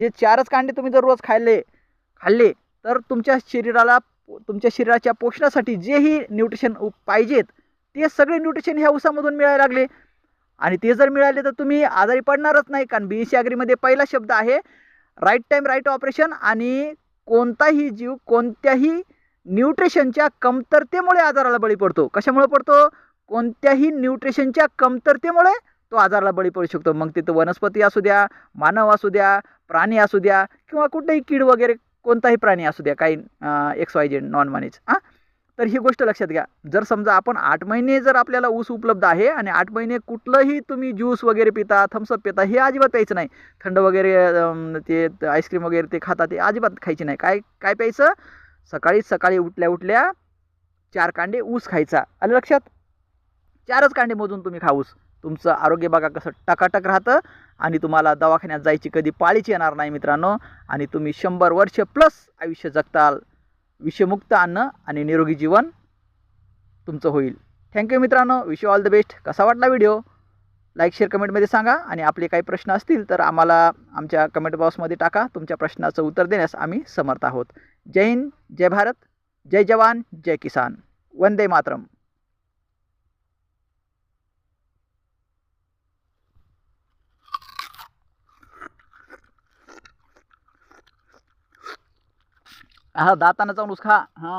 जे चारच कांडे तुम्ही जर रोज खाल्ले खाल्ले तर तुमच्या शरीराला तुमच्या शरीराच्या पोषणासाठी जेही न्यूट्रिशन पाहिजेत ते सगळे न्यूट्रिशन ह्या उसामधून मिळायला लागले. आणि ते जर मिळाले तर तुम्ही आजारी पडणारच नाही कारण बी सी ॲग्रीमध्ये पहिला शब्द आहे राईट टाईम राईट ऑपरेशन आणि कोणताही जीव कोणत्याही न्यूट्रिशनच्या कमतरतेमुळे आजाराला बळी पडतो. कशामुळे पडतो? कोणत्याही न्यूट्रिशनच्या कमतरतेमुळे तो आजाराला बळी पडू शकतो. मग तिथं वनस्पती असू द्या मानव असू द्या प्राणी असू द्या किंवा कुठेही कीड वगैरे कोणताही प्राणी असू द्या काही एक्स वाय जेड नॉन मानेज हां? तर ही गोष्ट लक्षात घ्या. जर समजा आपण आठ महिने जर आपल्याला ऊस उपलब्ध आहे आणि आठ महिने कुठलंही तुम्ही ज्यूस वगैरे पिता थम्सअप पिता हे अजिबात प्यायचं नाही. थंड वगैरे ते आईस्क्रीम वगैरे ते खाता ते अजिबात खायची नाही. काय काय प्यायचं? सकाळी सकाळी उठल्या उठल्या चार कांडे ऊस खायचा. आलं लक्षात? चारच कांडे मोजून तुम्ही खा ऊस. तुमचं आरोग्य बघा कसं टकाटक राहतं आणि तुम्हाला दवाखान्यात जायची कधी पाळीची येणार नाही मित्रांनो. आणि तुम्ही शंभर वर्ष प्लस आयुष्य जगताल. विषमुक्त अन्न आणि निरोगी जीवन तुमचं होईल. थँक्यू मित्रांनो. Wish you all the best कसा वाटला व्हिडिओ लाईक शेअर कमेंटमध्ये सांगा. आणि आपले काही प्रश्न असतील तर आम्हाला आमच्या कमेंट बॉक्समध्ये टाका. तुमच्या प्रश्नाचं उत्तर देण्यास आम्ही समर्थ आहोत. जय हिंद जय भारत जय जवान जय किसान. वंदे मातरम. हा दातानं जाऊन खा. हा.